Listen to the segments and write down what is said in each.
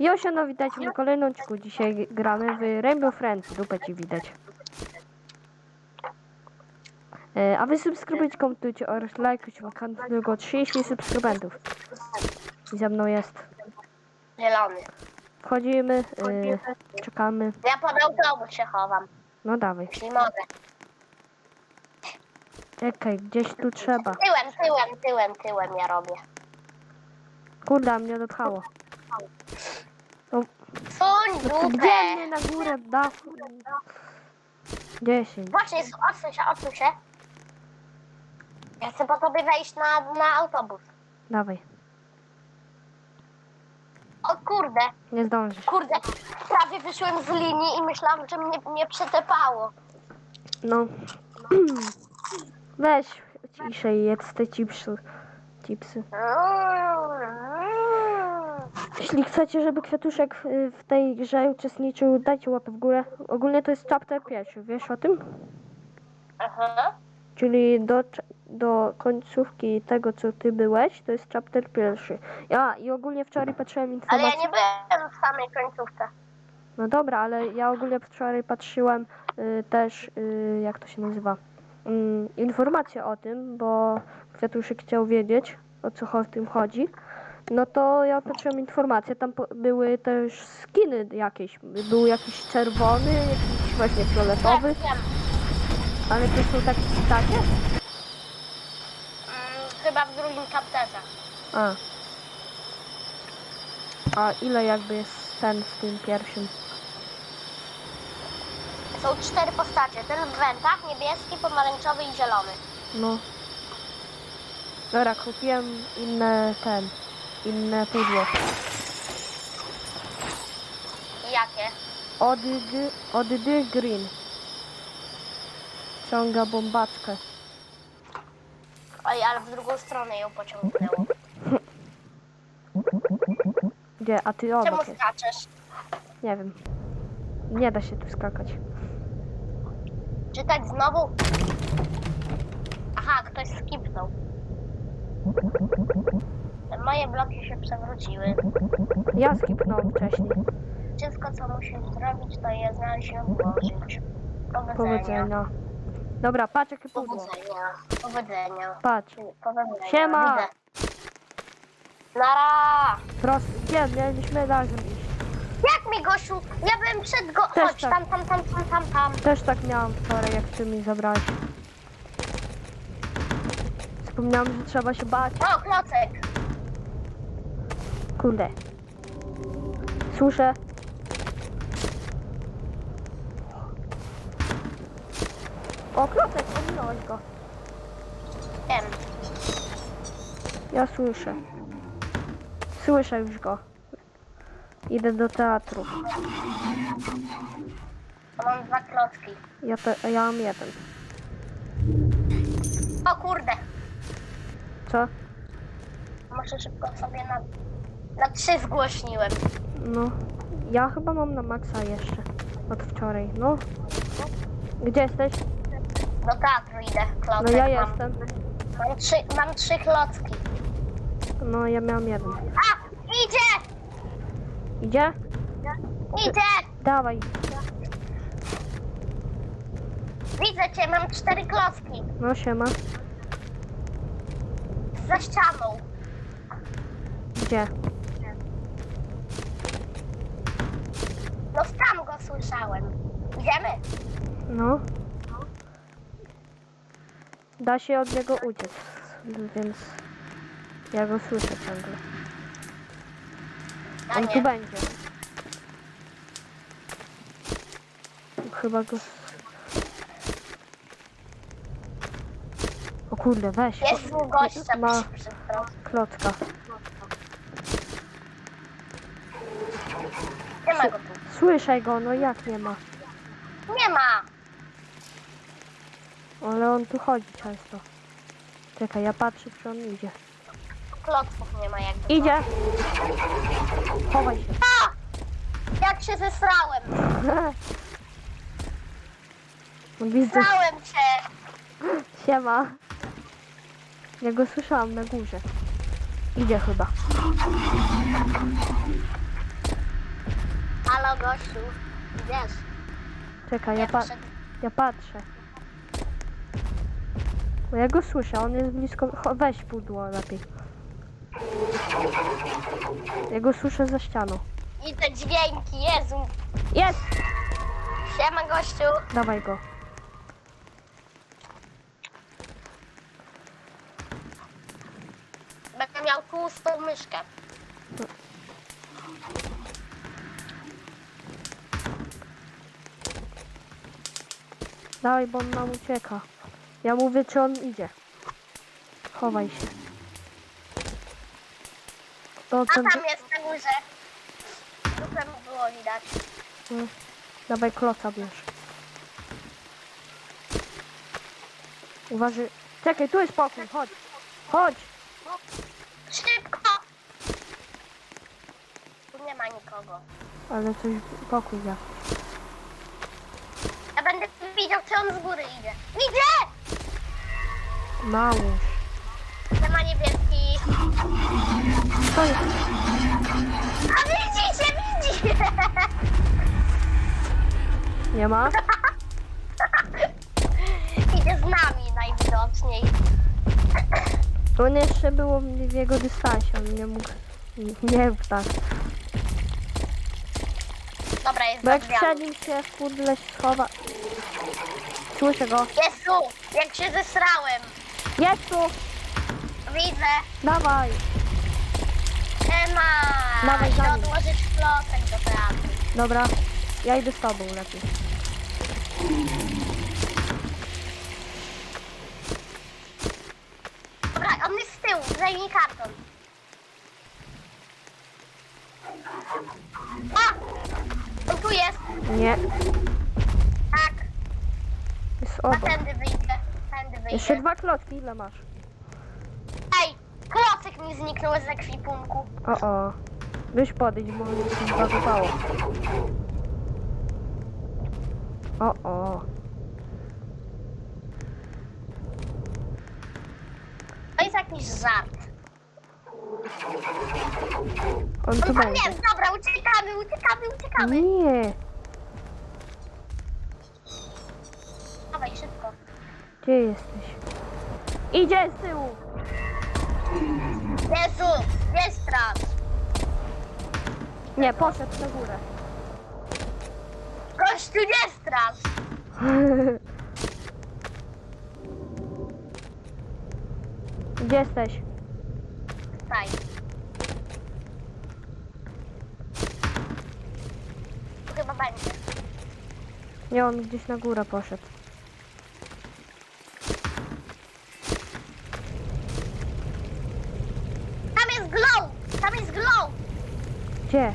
Josiano, witajcie w kolejnym odcinku. Dzisiaj gramy w Rainbow Friends. Dupę ci widać. E, A wy subskrybujcie, komentujcie oraz lajkujcie ma kanał tylko 30 subskrybentów. I ze mną jest. Zielony. Wchodzimy, e, czekamy. Ja pod autobus się chowam, No dawaj. jeśli mogę. Czekaj, gdzieś tu trzeba. Tyłem, tyłem, tyłem, tyłem ja robię. Kurde, a mnie odpchało. Suń gdzie dupę! mnie na górę da? 10. Właśnie, odsuń się, odsuń się. Ja chcę po tobie wejść na, na autobus. Dawaj. O kurde, Nie zdążysz. kurde. Prawie wyszłem z linii i myślałam, że mnie nie przetepało. No. Weź ciszej, jedz te chipsy. chipsy. Jeśli chcecie, żeby Kwiatuszek y, w tej grze uczestniczył, dajcie łapę w górę. Ogólnie to jest chapter pierwszy, wiesz o tym? Aha. Czyli do, do końcówki tego, co ty byłeś, to jest chapter pierwszy. Ja i ogólnie wczoraj patrzyłem Ale ja nie byłem w samej końcówce. No dobra, ale ja ogólnie wczoraj patrzyłem y, też, y, jak to się nazywa, informacje o tym, bo Kwiatuszek chciał wiedzieć, o co cho- w tym chodzi. No to ja patrzyłem informacje, tam były też skiny jakieś. Był jakiś czerwony, jakiś właśnie fioletowy, Wiem, wiem. ale to są takie, takie? Mm, chyba w drugim chapterze. A. A ile jakby jest ten w tym pierwszym? Są cztery postacie. Ten w wentach, niebieski, pomarańczowy i zielony. No. Dobra, kupiłem inne ten, inne pudło. Jakie? Odydy, odydy green. Ciąga bombaczkę. Oj, ale w drugą stronę ją pociągnęło. Gdzie? A ty Czemu obok jest. skaczesz? Nie wiem. Nie da się tu skakać. Czytać znowu? Aha, ktoś skipnął. Moje bloki się przewróciły. Ja skipnąłem wcześniej. Wszystko, co musisz zrobić, to je znaleźć i odłożyć. Powodzenia. Powodzenia. Dobra, patrz jakie pudło. Powodzenia. Powodzenia. Patrz. Powodzenia. Siema. Widzę. Nara! Prosto. Gdzie? Mieliśmy razem iść. Jak mi Gosiu? Ja byłem przed go... Też Chodź, tak. tam, tam, tam, tam, tam, tam. Też tak miałam wczoraj, jak ty mi zabrałeś. Wspomniałam, że trzeba się bać. O, klocek. Kurde. Słyszę. O, klocek, ominąłeś go. Wiem. Ja słyszę. Słyszę już go. Idę do teatru. To mam dwa klocki. Ja, te, ja mam jeden. O kurde. Co? Muszę szybko sobie na... Na trzy zgłośniłem. No. Ja chyba mam na maksa jeszcze. Od wczoraj. No. Gdzie jesteś? Do teatru idę. Klocek No ja mam. jestem. Mam trzy, mam trzy klocki. No ja miałam jeden. A! Idzie! Idzie? Idzie! Dawaj. Widzę cię, mam cztery klocki. No siema. Za ścianą. Gdzie? No tam go słyszałem. Idziemy? No. Da się od niego uciec, więc ja go słyszę ciągle. A On tu nie. będzie. Chyba go... O kurde, weź. Jest ko- u gościa Ma przy, przy klocku. klocka. Nie ma go tu. Słyszę go, no jak nie ma? Nie ma! Ale on tu chodzi często. Czekaj, ja patrzę, czy on idzie. Klocków nie ma jakby. Idzie! Chowaj się. A! Jak się zesrałem! Widzę, Zesrałem cię! siema. Ja go słyszałam na górze. Idzie chyba. Halo, gościu. Wiesz, Czekaj, ja, pa ja patrzę. Bo ja go słyszę, on jest blisko. Cho- Weź pudło lepiej. Ja go słyszę za ścianą. I te dźwięki, Jezu. Jest! Siema, gościu. Dawaj go. Będę miał tłustą myszkę. Dawaj, bo on nam ucieka. Ja mówię, czy on idzie. Chowaj się. To A ten... tam jest na górze. Dupę mu było widać. Mm. Dawaj kloca bierz. Uważaj. Czekaj, tu jest pokój, chodź. Chodź. Szybko! Tu nie ma nikogo. Ale coś, pokój ja. Widział, czy on z góry idzie. Widzę! Nałóż. Nie ma niebieski. To jest... A widzicie, widzi! Nie ma? Idzie z nami najwidoczniej. On jeszcze było w jego dystansie, on nie mógł... Nie mógł tak. Dobra, jest Bo jak przed nim się w pudle schowa... Słyszę go. Jest tu! Jak się zesrałem. Jest tu! Widzę. Dawaj! Ema! Dawaj, Idę dawaj. odłożyć klocek do teatru. Dobra, ja idę z tobą lepiej. Dobra, on jest z tyłu. Zajmij karton. A! On tu jest. Nie, Tak. Jest A obok. tędy wyjdzie. Tędy wyjdzie. Jeszcze dwa klocki, ile masz? Ej! Klocek mi zniknął z ekwipunku. O, o. Weź podejść, bo mi się zbagowało. O, o. To jest jakiś żart. On tu On tam będzie. jest. Dobra, uciekamy, uciekamy, uciekamy. Nie, Dawaj, szybko. Gdzie jesteś? Idzie z tyłu! Jezu, nie strasz. Nie, poszedł na górę. Gościu, nie strasz. Gdzie jesteś? Tutaj. Tu chyba będzie. Nie, on gdzieś na górę poszedł. Tam jest glow! Tam jest glow! Gdzie?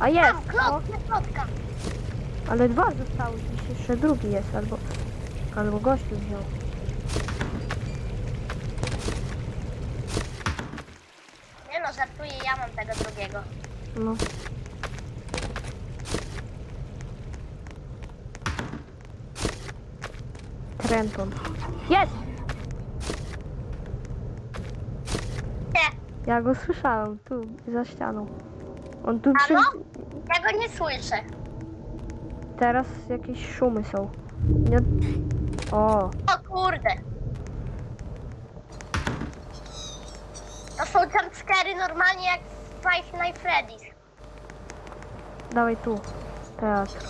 A jest! Tam, O, glow, nie plotka. ale dwa zostały, gdzieś jeszcze drugi jest, albo... Albo gościu wziął. Nie no, żartuję, ja mam tego drugiego. No. Trenton. Jest! Nie, Ja go słyszałem, tu, za ścianą. On tu przy... Halo? ja go nie słyszę. Teraz jakieś szumy są. Nie... O, O kurde. To są jumpscary normalnie jak w Five Nights Freddy's. dawaj tu. Teatr.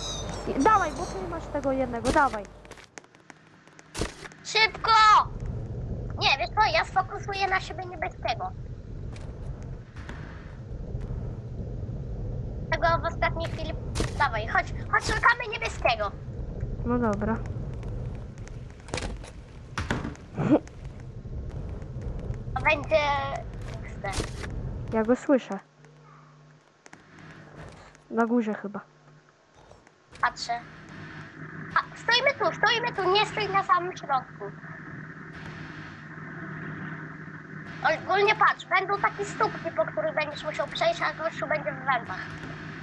I- Dawaj, bo ty masz tego jednego, dawaj. Szybko! Nie, wiesz co, ja sfokusuję na siebie niebieskiego. Tego w ostatniej chwili... Dawaj, chodź, chodź, szukamy niebieskiego. No dobra. To będzie... XD. Ja go słyszę. Na górze chyba. Patrzę. A, stoimy tu, stoimy tu, nie stój na samym środku. Ogólnie patrz, będą takie stópki, po których będziesz musiał przejść, a gościu będzie w wędach.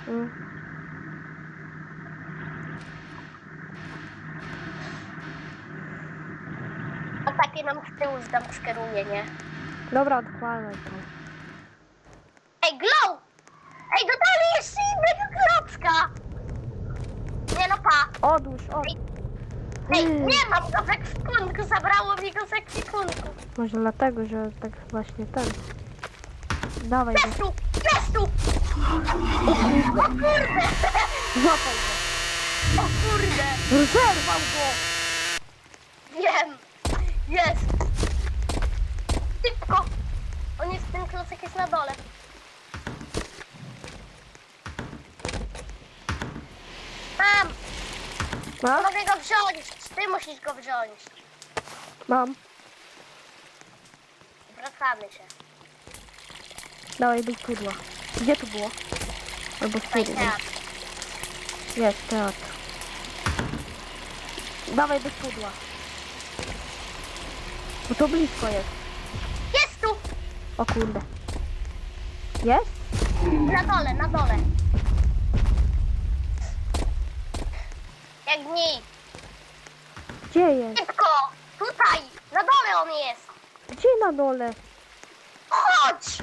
Mm. On takie nam z tyłu zdamskeruje, nie? Dobra, odpalaj to. Ej, glow! Ej, dodali jeszcze innego klocka! Odłóż, o. Ej, Hmm. nie mam go w ekwipunku, zabrało mi go z ekwipunku. Może dlatego, że tak właśnie ten. Dawaj go. Jest tu, O kurde! Złapaj go. O kurde! Zerwał go! Wiem! Jest! Szybko! On jest, ten klocek jest na dole. Mam! Masz? Mogę go wziąć! Ty musisz go wziąć. Mam. Wracamy się. Dawaj do pudła. Gdzie to było? Albo Tutaj tyłu. teatr. Jest teatr. Dawaj do pudła. Bo to blisko jest. Jest tu! O kurde. Jest? Na dole, na dole. Biegnij! Gdzie jest? Szybko! Tutaj! Na dole on jest! Gdzie na dole? Chodź!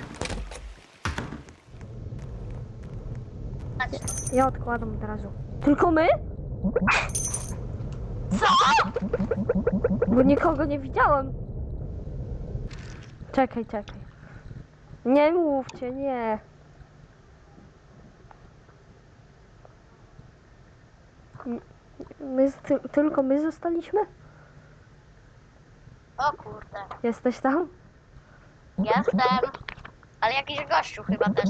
Chodź. Ja odkładam od razu. Tylko my? Co? Bo nikogo nie widziałem. Czekaj, czekaj. Nie mówcie, nie. My, ty, tylko my zostaliśmy? O kurde. Jesteś tam? Jestem. Ale jakiś gościu chyba też.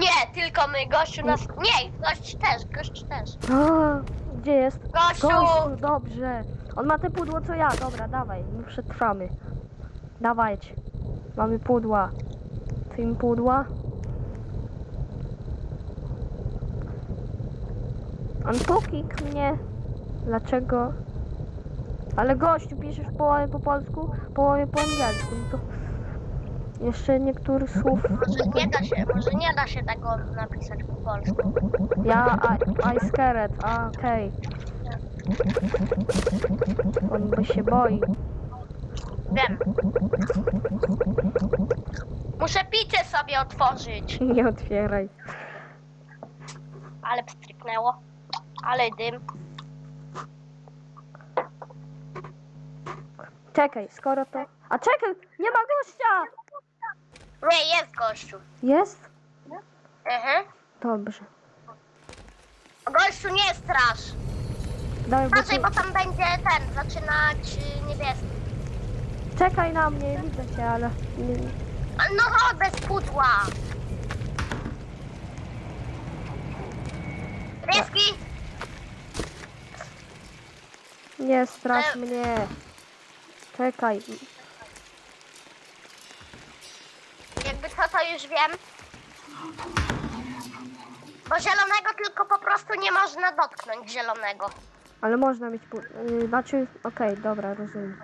Nie, tylko my, gościu nas... Nie, gość też, gość też. A, gdzie jest? Gościu! Gościu, dobrze. On ma te pudło co ja. Dobra, dawaj, my przetrwamy. Dawajcie. Mamy pudła. Ty im pudła? On pokik mnie. Dlaczego? Ale gościu, piszesz połowę po polsku, połowę po angielsku. No to jeszcze niektórych słów. Może nie da się, może nie da się tego napisać po polsku. Ja, I, I scared. A, okej. On by się boi. Wiem. Muszę picie sobie otworzyć. Nie otwieraj. Ale pstryknęło. Ale dym. Czekaj, skoro to... A czekaj, nie ma gościa! Nie, jest gościu. Jest? Mhm. Dobrze. Gościu, nie strasz. Daj, bo Patrzaj, tu... bo tam będzie ten, zaczynać y, niebieski. Czekaj na mnie, widzę cię, ale... Nie, A No chodź bez pudła. Niebieski. nie strasz E- mnie. Czekaj. Jakby co, to już wiem. Bo zielonego tylko po prostu nie można dotknąć zielonego. Ale można mieć pud... Yy, znaczy... Okej, dobra, rozumiem.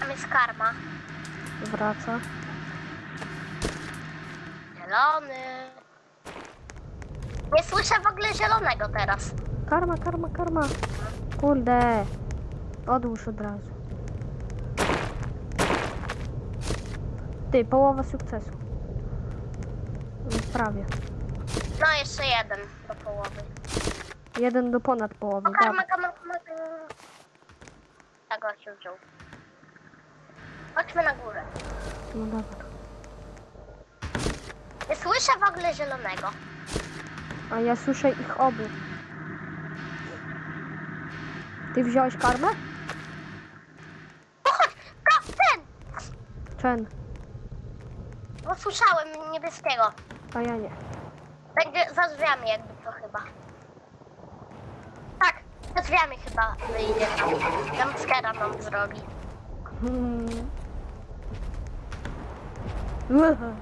Tam jest karma. Wraca. Zielony. Nie słyszę w ogóle zielonego teraz. Karma, karma, karma. Kurde. Odłóż od razu. Ty, połowa sukcesu. Mm, Prawie. No jeszcze jeden do połowy. Jeden do ponad połowy. O, karma, Dobra. karma, karma. karma. Tak go się wziął. Chodźmy na górę. No dobra. Słyszę w ogóle zielonego. A ja słyszę ich obu. Ty wziąłeś karmę? No chodź, go, ten! Chen. Bo słyszałem niebieskiego. A ja nie. Będzie za drzwiami jakby to chyba. Tak, za drzwiami chyba wyjdzie tam. Jumpscare'a nam zrobi. Hmm.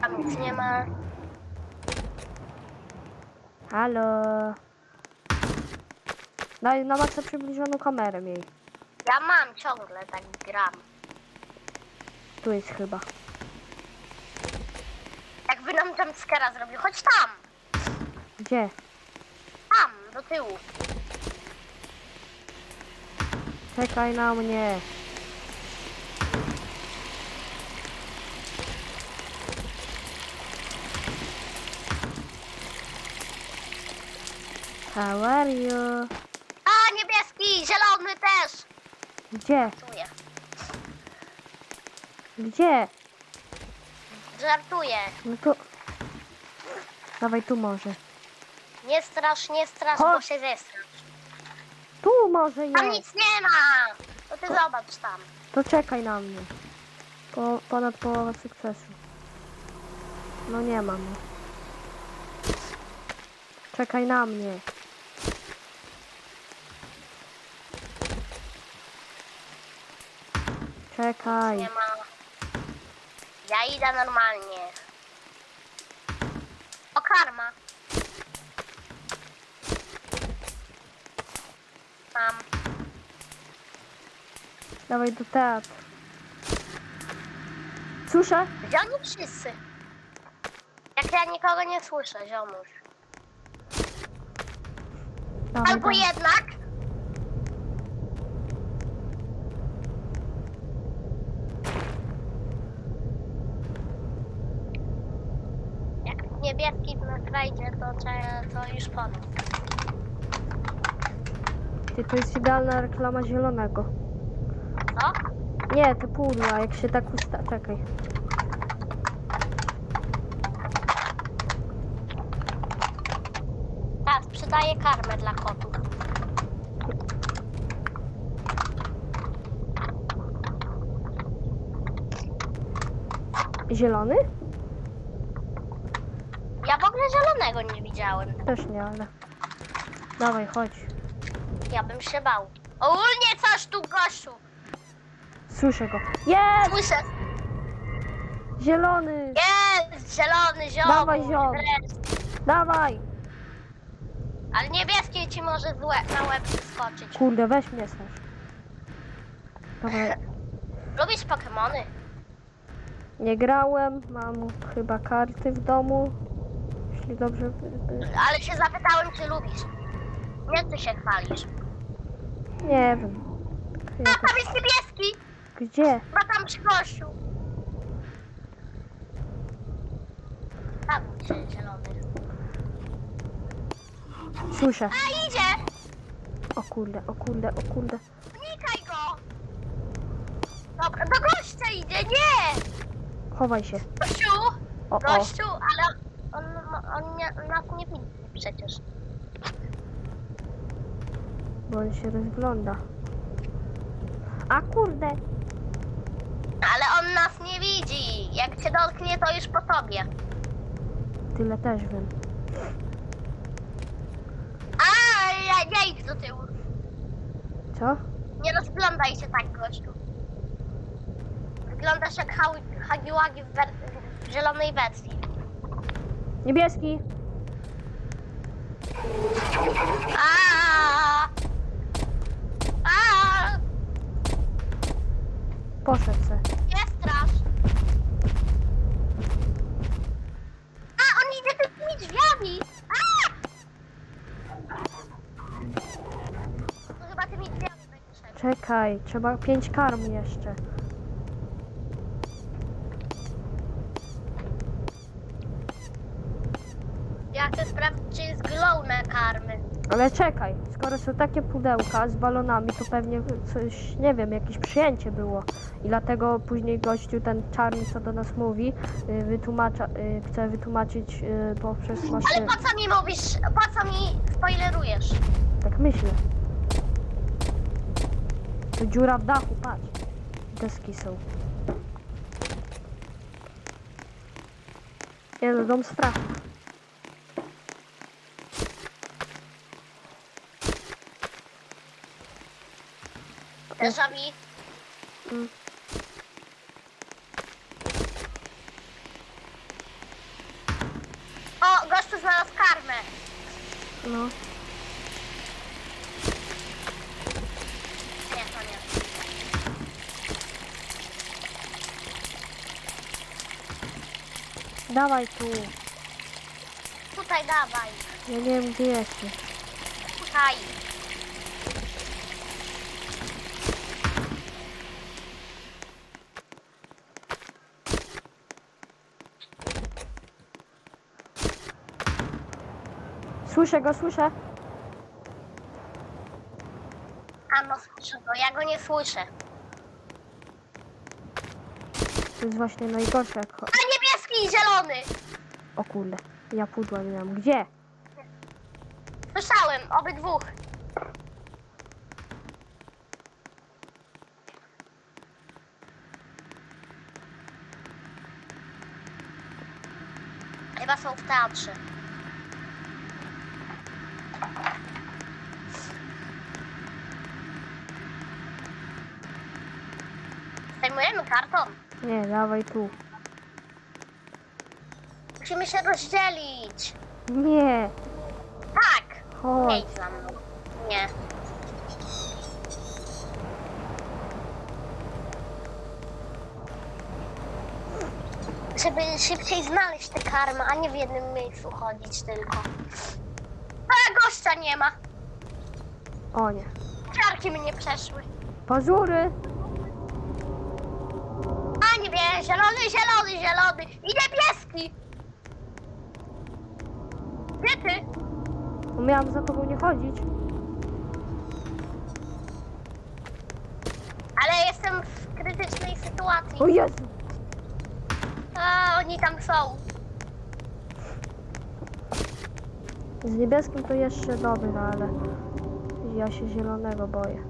Tam nic nie ma. Halo. Daj na maksa przybliżoną kamerę miej. Ja mam ciągle, tak gram. Tu jest chyba. Jakby nam jumpscare'a zrobił. Chodź tam! Gdzie? Tam, do tyłu. Czekaj na mnie. How are you? A, niebieski, zielony też! Gdzie? Tu jest. Gdzie? Żartuję. No to... Dawaj tu może. Nie strasz, nie strasz, bo Chodź. się zestrasz. Tu może Tam jest. nic nie ma. To ty zobacz tam. To czekaj na mnie. Po, ponad połowa sukcesu. No nie mam. Czekaj na mnie. Czekaj. Nie ma. Ja idę normalnie. O, karma. Tam. Dawaj do teatru. Słyszę? Gdzie oni wszyscy? Jak ja nikogo nie słyszę, ziomuś. Dawaj, Albo dawaj. jednak... Jak nakrajdzie, to, trzeba- to już po nas. Ty, to jest idealna reklama zielonego. Co? Nie, te pudła, jak się tak usta... Czekaj. Tak, sprzedaję karmę dla kotów. Zielony? Ja w zielonego nie widziałem. Też nie, ale... Dawaj, chodź. Ja bym się bał. Ogólnie coś tu, gościu. Słyszę go. Jest! Słyszę. Zielony! Jest, zielony, ziom. Dawaj, ziom. Dawaj! Ale niebieski ci może z łeb, na łeb skoczyć. Kurde, weź mnie strasz. Dawaj. Lubisz Pokemony? Nie grałem, mam chyba karty w domu. Dobrze... Ale się zapytałem, czy lubisz. Nie, ty się chwalisz. Nie wiem. A, tam jest niebieski. Gdzie? Ma tam przy gościu. Tam jest zielony. Słyszę. A, idzie. O kurde, o kurde, o kurde. Unikaj go. Dobra, do gościa idzie, nie. Chowaj się. Gościu. O, o. Gościu, ale on, on nie, nas nie widzi przecież. Bo on się rozgląda. A kurde. Ale on nas nie widzi. Jak cię dotknie, to już po tobie. Tyle też wiem. A, ja, idź do tyłu. Co? Nie rozglądaj się tak, gościu. Wyglądasz jak Hagi- Hagiwagi w, wer- w zielonej wersji. Niebieski! A, a, Poszedł se. nie strasz. A, on idzie tymi drzwiami. A! To chyba tymi drzwiami będzie szedł. Czekaj, trzeba pięć karm jeszcze. Ja chcę sprawdzić, czy jest glow na karmy. Ale czekaj, skoro są takie pudełka z balonami, to pewnie coś, nie wiem, jakieś przyjęcie było. I dlatego później gościu, ten czarny, co do nas mówi, y, wytłumacza, y, chce wytłumaczyć y, poprzez Ale maszynę. po co mi mówisz, po co mi spoilerujesz? Tak myślę. Tu dziura w dachu, patrz. Deski są. Nie no, dom strachu. Vu. Mm. O, gościu znalazł karmę. No. Nie, to nie. Dawaj tu. Tutaj dawaj. Ja nie wiem gdzie jesteś. Tutaj. Słyszę go, słyszę. A no słyszę go, ja go nie słyszę. To jest właśnie najgorsze jak... A niebieski i zielony! O kurde, ja pudła nie mam. Gdzie? Słyszałem, obydwóch. Chyba są w teatrze. Dawaj tu. Musimy się rozdzielić. Nie, Tak. Chodź. idź za mną. Nie. Żeby szybciej znaleźć tę karmę, a nie w jednym miejscu chodzić tylko. A gościa nie ma. O nie. Ciarki mnie przeszły. Pazury! Zielony, zielony, zielony i niebieski. Gdzie ty? Bo miałam za tobą nie chodzić. Ale jestem w krytycznej sytuacji. O Jezu! A, oni tam są. Z niebieskim to jeszcze dobra, ale ja się zielonego boję.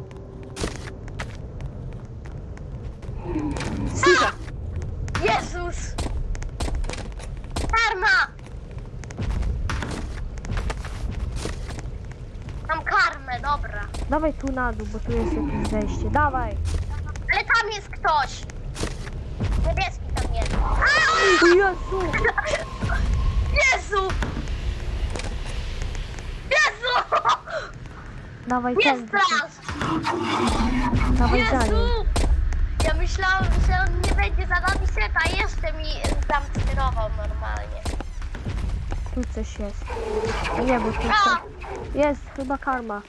Sika! Jezus! Karma! Mam karmę, dobra. Dawaj tu na dół, bo tu jest jakieś zejście. Dawaj! Ale tam jest ktoś. Niebieski tam jest. A! O Jezu! Jezu! Jezu! Dawaj Nie ten. strasz! Dawaj za Jezu! Ja myślałam, że on nie będzie za nami Tu coś jest. A nie, bo tu co? Jest, chyba karma.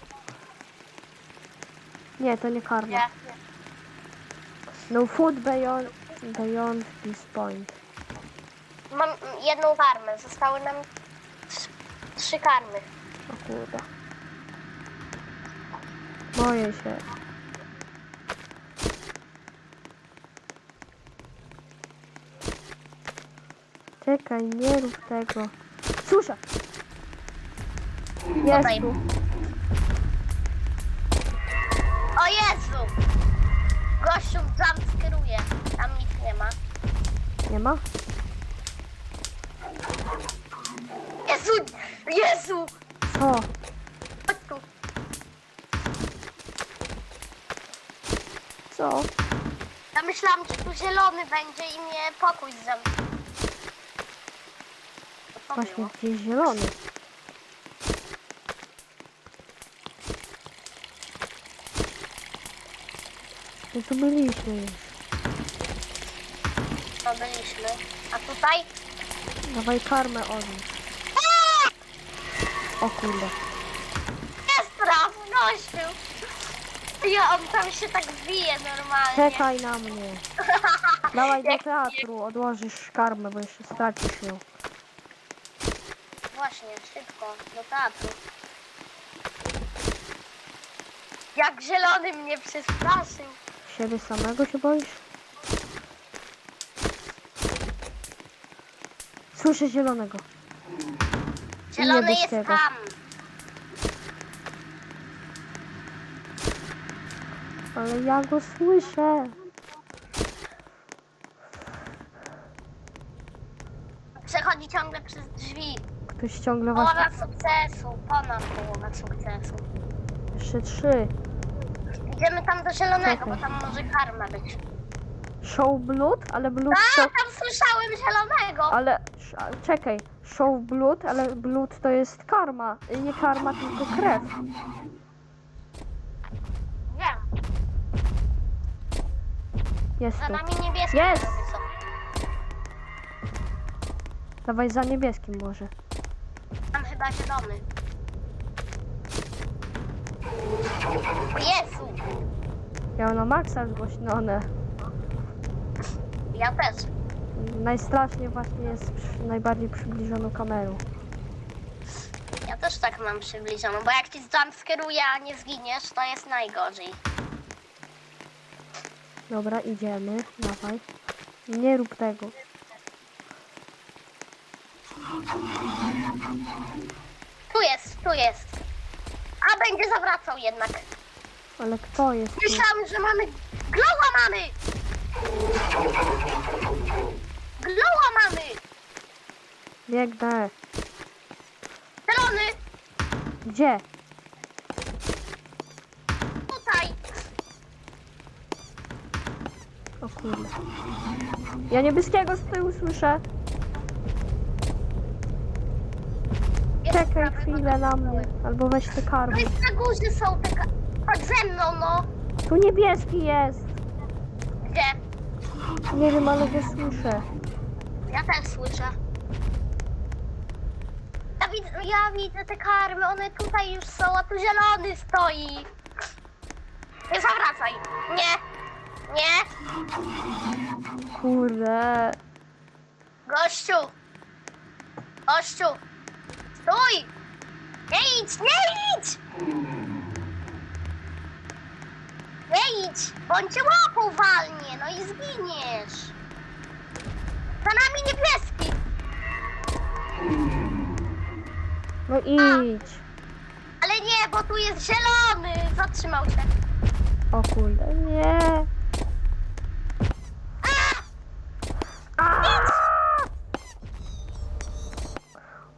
Nie, to nie karma. Nie. No food beyond, beyond this point. Mam jedną karmę, zostały nam trzy, trzy karmy. O kurde. Boję się. Czekaj, nie rób tego. Słyszę! Jest Tutaj. tu. O Jezu! Gościu tam skieruje. Tam nic nie ma. Nie ma? Jezu! Jezu! Co? Chodź tu. Co? Ja myślałam, że tu zielony będzie i mnie pokój zamknie. Właśnie gdzieś zielony. My tu byliśmy już. To byliśmy. A tutaj? Dawaj karmę odnieść. O kurde. Jest raz! Ja on tam się tak bije normalnie. Czekaj na mnie. Dawaj do teatru, odłożysz karmę, bo jeszcze stracisz ją. Szybko, do teatru. Jak zielony mnie przestraszył. Siebie samego się boisz? Słyszę zielonego. Zielony jest niebieskiego. tam. Ale ja go słyszę. Ktoś ciągle właśnie... Połowa sukcesu, ponad połowa sukcesu. Jeszcze trzy. Idziemy tam do zielonego, Czekaj. bo tam może karma być. Show blood, ale blood A, to... tam słyszałem zielonego. Ale... sz- Czekaj. Show blood, ale blood to jest karma. Nie karma, tylko krew. Wiem, Jest za tu. nami niebieskie. Jest! Dawaj za niebieskim może. Chyba zielony. O Jezu, Ja na maksa zgłośnione. ja też. Najstraszniej właśnie jest przy, najbardziej przybliżoną kamerą. Ja też tak mam przybliżoną, bo jak ci jumpskeruje, a nie zginiesz, to jest najgorzej. Dobra, idziemy. Dawaj. Nie rób tego. Tu jest, tu jest. A będzie zawracał jednak. Ale kto jest tu? Myślałem, że mamy... Glowa mamy! Glowa mamy! Biegnę. Zielony! Gdzie? Tutaj! O kurde. Ja niebieskiego z tyłu słyszę. Jest Czekaj prawy, chwilę na mnie. Albo weź te No karmy. jest na górze są te... ka- Chodź ze mną, no! Tu niebieski jest. Gdzie? Nie wiem, ale go słyszę. Ja też słyszę. Ja widzę, ja widzę te karmy, one tutaj już są, a tu zielony stoi. Nie zawracaj. Nie. Nie. Kurde. Gościu. Gościu. Stój. Nie idź, nie idź. Nie idź, cię łapą walnie, no i zginiesz. Za nami niebieski. No idź. Ale nie, bo tu jest zielony. Zatrzymał się. O kurde. Nie. A!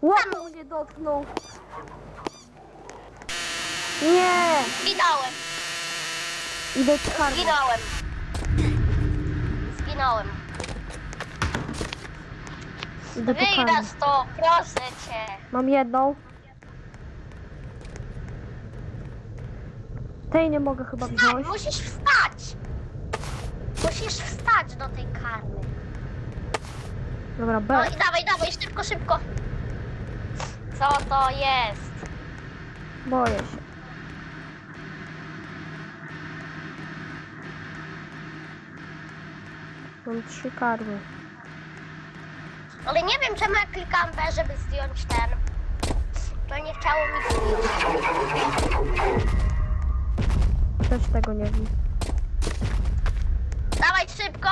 Łapą mnie dotknął. Nie. Zginąłem. Idę z karmy. Zginąłem. Zginąłem. Idę po. Wygrasz to, proszę cię. Mam jedną. Tej nie mogę chyba Wstań, wziąć. musisz wstać. Musisz wstać do tej karmy. Dobra, No B. i dawaj, dawaj, szybko, szybko. Co to jest? Boję się. Mam trzy karmy. Ale nie wiem, czemu ja klikam B, żeby zdjąć ten. To nie chciało mi zdjąć. Też tego nie wiem. Dawaj szybko!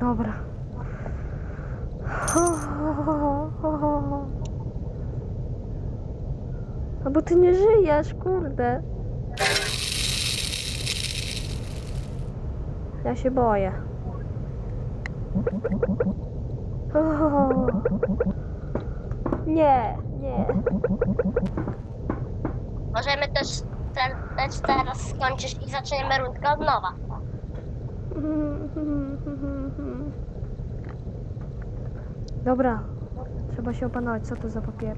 Dobra. A bo ty nie żyjesz, kurde. Ja się boję. Nie, nie. Możemy też, te, też teraz skończyć i zaczniemy rundkę od nowa. Dobra, trzeba się opanować, co to za papier.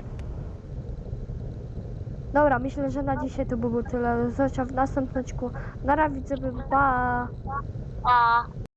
Dobra, myślę, że na dzisiaj to by było tyle. Zosia w następnym odcinku. Na razie, pa! A